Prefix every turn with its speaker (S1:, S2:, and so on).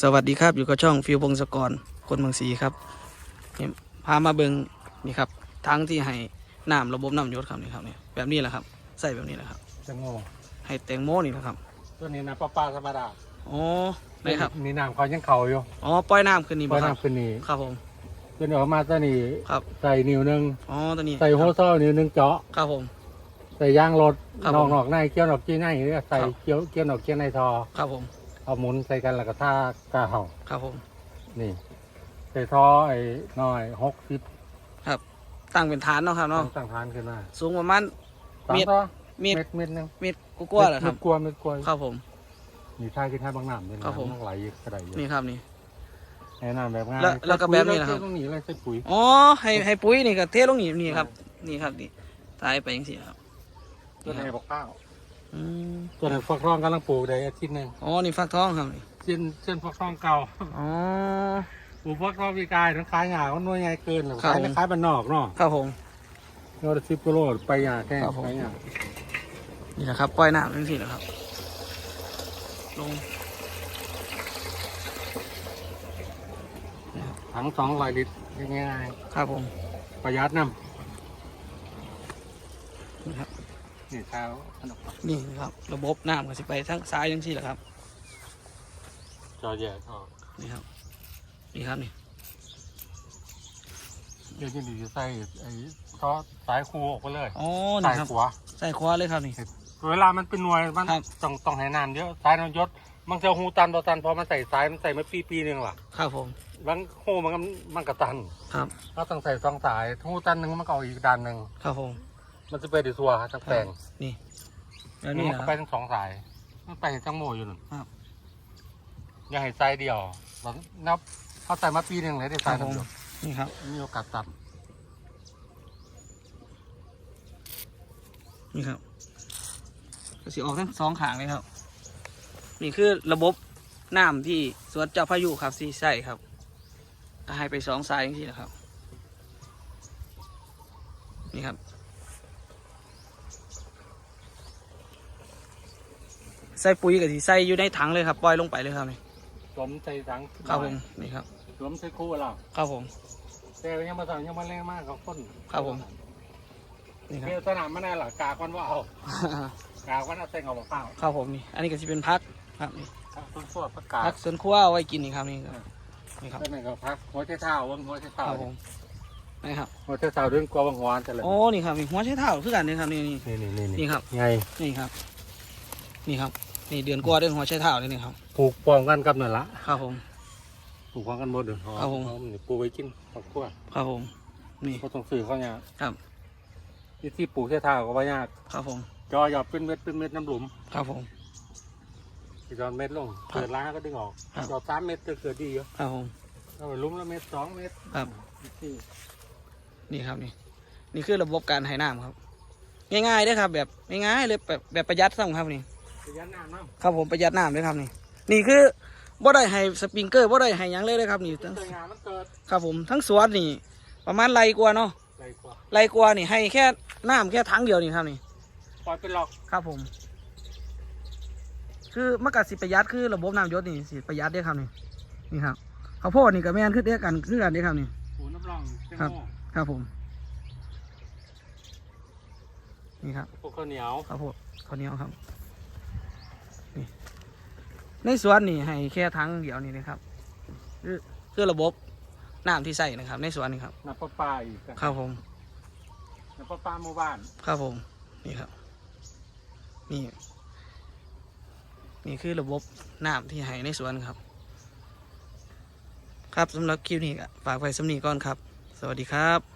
S1: สวัสดีครับอยู่กับช่องฟิวพงศกรคนเมืองศรีครับนี่พามาเบิงนี่ครับทั้งที่ให้น้ำระบบน้ำหยศครับนี่ครับนี่แบบนี้แหละครับ ใส่แบบนี้แหละครับ
S2: จะโง่
S1: ให้แตงโมนี่แหละครับ
S2: ตัวนี้นะปลาปลาธรรมดา
S1: อ๋อนี่ครับ
S2: นี่น้ำเขายังเข่าอยู่
S1: อ๋อปล่อยน้ำขึ้นนี่
S2: ปล่
S1: บ่
S2: อย
S1: ครับ
S2: น้ำขึ้นนี่
S1: ครับผม
S2: ตัวนี้ออกมาตัวนี้
S1: ครับ
S2: ใส่นิ้วหนึง
S1: อ๋อตัวนี้
S2: ใส่โฮโซ่นิ้วหนึงเจาะ
S1: ครับผม
S2: ใส่ยางรถ
S1: ครับ
S2: นอก
S1: ผม
S2: นอกในเกี่ยวนอกกี้ในเนี่ยใส่
S1: ครับ
S2: เกี่ยวเกี่ยวนอกเกี่ยวในทอ
S1: ครับผม
S2: เอาหมุนใส่กันแล้วก็ท่ากาเห่า
S1: ครับผม
S2: นี่ใส่ทอไอ้น้อยหกสิบ
S1: ตั้งเป็นฐานเนาะครับเนาะ
S2: ตั้งทานขึ้นมา
S1: สูงประมาณ
S2: สาม
S1: เม็ด
S2: ทอ
S1: เม็ด
S2: เม็ดเม็ดหนึง
S1: เม็ดกลัวาๆเหรอครับ
S2: เม็ดกลัวเม็ดกลัว
S1: ครับผม
S2: นี่ท่ากินท่าบางน้ำเนี่ย
S1: ครับผม
S2: น้ำไหลกระไดอยู่
S1: นี่ครับนี่
S2: ไอ้น้ำแบบง่าย
S1: แล้วแล้วก็แบบนี้เหรอครับ
S2: ใส่ปุ๋ยแล้วเทลงนี่เลยใส่ปุ๋ย
S1: อ๋อให้ให้ปุ๋ยนี่ก็เทลงนี่นี่ครับ นี่ครับนี่ตายไปยังสิครับ
S2: ตัวไหนบอกข้าว
S1: อืม
S2: ตัวไหนฟักทองกำลังปลูกได้อาทิตย์หนึ่ง
S1: อ๋อนี่ฟักทองครับนี่
S2: เส้นเส้นฟักทองเก่า
S1: อ๋อ
S2: ปลูกฟักทองปีกายทั้งขายหยาก็น้อยใหญ่เกิน
S1: ครับ
S2: ขาย
S1: ผม
S2: ขายบ้านนอกเนาะ
S1: ครับผม
S2: ยอดสิบกิโลไปหยาแค่
S1: ครับผม
S2: ไปหยา
S1: นี่แหละครับปล่อยน้ำนั่นสิแหละครับ ลง
S2: ถังสองร้อยลิตรง่าย
S1: ครับผม
S2: ๆประหยัดน้
S1: นี่ครับำ
S2: นี่เช้าขนม
S1: นี่ครับ ระบบน้ำก็สิไปทั้งซ้ายทั้งสี่แหละครับ
S2: จอแย่ออก
S1: นี่ครับ นี่ครับนี่
S2: เดี๋ยวจะดีจะใส่ไอ้ท่อสายคูออกไปเลย
S1: อ๋อ
S2: สา
S1: นี่
S2: ย
S1: ครับ
S2: ขวา
S1: ใส่ขวาเลยครับนี่
S2: เวลามันเป็นหน่วยมัน
S1: ครับ
S2: ต้องต้องให้น้ำเยอะสายน้ำยศมันจะหูตันต่อตันพอมันใส่สายมันใส่มาปีปีหนึ่งล่ะ
S1: ครับผม
S2: บางหูมันก็มันกระตัน
S1: ครับ
S2: เราต้องใส่สองสายหูตันหนึ่งมันก็เอาอีกดันหนึ่ง
S1: ครับผม
S2: มันจะไปดีซัวทั้งแปลง
S1: นี่แล้ว
S2: นี่
S1: นี่
S2: มัน
S1: นะค
S2: ก็
S1: รับ
S2: ไปทั้งสองสาย มันไปทั้งโมอยู่นั่น
S1: ครับ
S2: อย่าให้สายเดียวเรานับเขาใส่มาปีหนึ่งเลยได้
S1: ครั
S2: สา
S1: บ
S2: ย
S1: ผม
S2: น้ำหยด
S1: นี่ครับ
S2: มีโอกาสตัน
S1: นี่ครับก็สิออกทั้งสองขางเลยครับ นี่คือระบบน้ำที่สวนเจ้าพายุครับสีใส่ครับก็ให้ไปสองสายอย่างที่นะครับ นี่ครับ ใส่ปุ๋ยกับที่ใส่อยู่ในถังเลยครับปล่อยลงไปเลยครับนี่
S2: สวมใส่ถัง
S1: ครับผมนี่ครับ
S2: สวมใส่คู่เรา
S1: ครับผม
S2: แต่ยังมาสั่งยังมาแรงมากกับคน
S1: ครับผมนี่ครับ
S2: เทสนามมันแน่หรอกากวันว่าเอากากวันเอาเส้นเอาเปล่า
S1: ครับผมนี่อันนี้ก็จะเป็นพักครับนี่
S2: ต้นสวดประกาศ
S1: พักสวนครัวเอาไว้กินนี่ครับนี่ครับนี่ครับ
S2: ต้นไหนก็พักหัวใช้เท้าวังหัวใช้
S1: ค
S2: เท้า
S1: รับผมนี่ครับ
S2: หัวใช้เท้าด้วยกลัววังหัวแต่ละ
S1: โอ้นี่ครับนี่หัวใช้เท้าคือกันนี่ครับนี่นี่
S2: นี่นี่นี่
S1: นี่ครับ
S2: ไง
S1: นี่ครับ นี่ครับ นี่เดือนกว่าเดือนหัวใช้เท้าเลยนี่ครับ
S2: ปลูกปลอมกันกับนั่นละ
S1: ครับผม
S2: ปลูกพร้อมกันหมดเดี๋ยว
S1: ครับผม
S2: เอานี่ปลูกไว้กินครอบครัว
S1: ครับผม นี่
S2: เขาต้องซื้อเขาเนี่ย
S1: ครับ
S2: ที่ที่ปลูกใช้เท้าก็ว่ายาก
S1: ครับผม
S2: จอหยอดเป็นเม็ดเป็นเม็ดน้ำหลุม
S1: ครับผม
S2: ที่จอดเม็ดลง
S1: ครับ
S2: เกิดล้างก็ดึงออก
S1: ครับ
S2: จอดสามเม็ดจะเกิดดีอยู่
S1: ครับผม
S2: เอาไปหลุมละเม็ดสองเม็ด
S1: ครับ
S2: ที่
S1: นี่ครับนี่ นี่คือระบบการให้น้ำครับ ง่ายๆเด้อครับ แบบง่ายๆเลยแบบแบบประหยัดซ้ำครับนี่
S2: ขยันน้ำน้
S1: ครับผมประหยัดน้ำเลยครับนี่ นี่คือบ่ได้ให้สปริงเกอร์บ่ได้ให้หยังเลยเลยครับนี่ำทั้ง
S2: สวยงามมันเกิด
S1: ครับผมทั้งสวนนี่ ประมาณไรกว่าเนาะ
S2: ไรกว่า
S1: ไรกว่านี่ให้แค่น้ำแค่ถังเดียวนี่ครับนี่
S2: ปล่อยเป็นหลอก
S1: ครับผม คือมากกสิประหยัดคือระบบน้ำยศนี่สิประหยัดเด้อครับนี่นี่ครับข้าวโพดนี่กับแม่นคือเดียวกันคือกันเด้อครับนี่
S2: หูน้ำร่องเส้น
S1: ครับ
S2: โม่
S1: ครับผม นี่ครับ
S2: พวกข้าวเหนียว
S1: ข้าวโพดข้าวเหนียวครับ นี่ในสวนนี่ให้แค่ถังเดียวนี่นะครับคือคือระบบน้ำที่ใส่นะครับ ในสวนนี่ครับ
S2: น้ำประปาอีก
S1: ครับผม
S2: น้ำประปาหมู่บ้าน
S1: ครับผมนี่ครับนี่นี่คือระบบน้ำที่ให้ในสวนครับ ครับสำหรับคลิปนี้ก็ฝากไว้สำนีก่อนครับ สวัสดีครับ